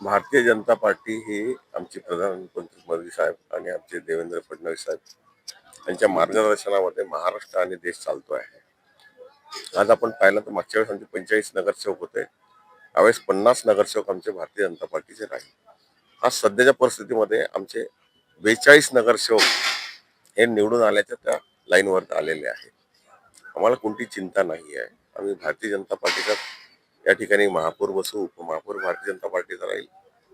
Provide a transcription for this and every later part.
Bharatiya Janata party ही आमचे प्रधानमंत्री मोदी साहेब आणि आमचे देवेंद्र फडणवीस साहेब यांच्या मार्गदर्शनामध्ये महाराष्ट्र आणि देश चालतो आहे. आज आपण पाहिलं तर मागच्या वेळेस आमचे पंचेचाळीस नगरसेवक होते. यावेळेस पन्नास नगरसेवक आमचे भारतीय जनता पार्टीचे राहील. आज सध्याच्या परिस्थितीमध्ये आमचे बेचाळीस नगरसेवक हे निवडून आल्याच्या त्या लाईनवर आलेले आहे आम्हाला कोणती चिंता नाही आहे. आम्ही भारतीय जनता पार्टीचा या ठिकाणी महापौर बसू उपमहापौर भारतीय जनता पार्टीचा राहील.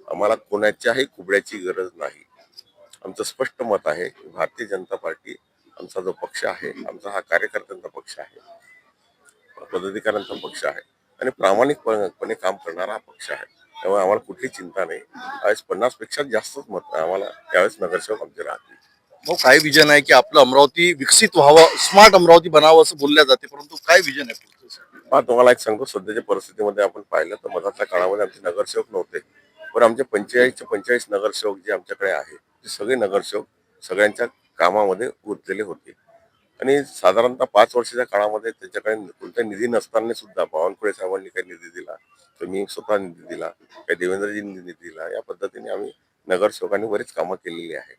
आम्हाला कोणाच्याही कुबड्याची गरज नाही. आमचं स्पष्ट मत आहे की भारतीय जनता पार्टी आमचा जो पक्ष आहे आमचा हा कार्यकर्त्यांचा पक्ष आहे. पदाधिकाऱ्यांचा पक्ष आहे. आणि प्रामाणिकपणे काम करणारा हा पक्ष आहे. त्यामुळे आम्हाला कुठली चिंता नाही. यावेळेस पन्नासपेक्षा जास्तच मत आम्हाला त्यावेळेस नगरसेवक आमचे राहतील. मग काय विजन आहे की आपलं अमरावती विकसित व्हावं स्मार्ट अमरावती बनावं असं बोलल्या जाते परंतु काय विजन आहे हा तुम्हाला एक सांगतो सध्याच्या परिस्थितीमध्ये आपण पाहिलं तर मधाच्या काळामध्ये आमचे नगरसेवक नव्हते. पण आमचे पंचेचाळीसचे पंचेचाळीस नगरसेवक जे आमच्याकडे आहे ते सगळे नगरसेवक सगळ्यांच्या कामामध्ये गुंतलेले होते. आणि साधारणतः पाच वर्षाच्या काळामध्ये त्याच्याकडे कोणता निधी नसताना सुद्धा बावनकुळे साहेबांनी काही निधी दिला तर मी स्वतः निधी दिला काही देवेंद्रजींनी निधी दिला या पद्धतीने आम्ही नगरसेवकांनी बरीच कामं केलेली आहे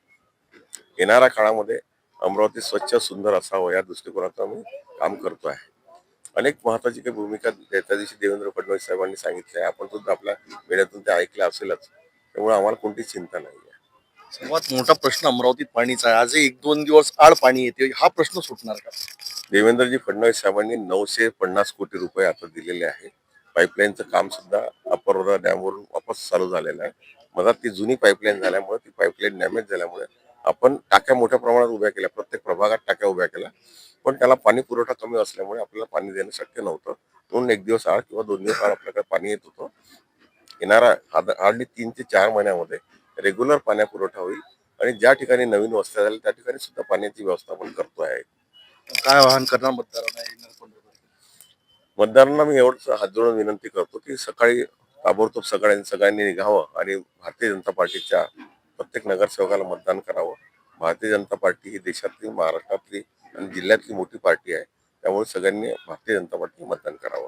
येणाऱ्या काळामध्ये अमरावती स्वच्छ सुंदर असावं या दृष्टिकोनातून आम्ही काम करतो आहे. अनेक महत्वाची काही भूमिका त्या दिवशी देवेंद्र फडणवीस साहेबांनी सांगितली आहे. आपण सुद्धा आपल्या वेळातून ते ऐकलं असेलच. त्यामुळे आम्हाला कोणती चिंता नाही आहे. सर्वात मोठा प्रश्न अमरावतीत पाणीचा आहे. आजही एक दोन दिवस आड पाणी येते. हा प्रश्न सुटणार का? देवेंद्रजी फडणवीस साहेबांनी नऊशे पन्नास कोटी रुपये आता दिलेले आहे. पाईपलाईनचं काम सुद्धा अपर डॅमवरून वापस चालू झालेलं आहे. मधात ती जुनी पाईपलाईन झाल्यामुळे ती पाईपलाईन डॅमेज झाल्यामुळे आपण टाक्या मोठ्या प्रमाणात उभ्या केल्या. प्रत्येक प्रभागात टाक्या उभ्या केल्या. पण त्याला पाणी पुरवठा कमी असल्यामुळे आपल्याला पाणी देणं शक्य नव्हतं. म्हणून एक दिवस आड किंवा दोन दिवस आड आपल्याकडे पाणी येत होतं. येणारा हार्डली तीन ते चार महिन्यामध्ये रेग्युलर पाण्या पुरवठा होईल आणि ज्या ठिकाणी नवीन वस्त्या झाल्या त्या ठिकाणी सुद्धा पाण्याची व्यवस्था आपण करतो आहे. काय आवाहन करणार मतदारांना? मतदारांना मी एवढंच हात जोडून विनंती करतो की सकाळी ताबडतोब सगळ्यांनी सगळ्यांनी निघावं आणि भारतीय जनता पार्टीच्या प्रत्येक नगरसेवकाला मतदान करावं. भारतीय जनता पार्टी ही देशातली महाराष्ट्रातली आणि जिल्ह्यातली मोठी पार्टी आहे. त्यामुळे सगळ्यांनी भारतीय जनता पार्टीला मतदान करावं.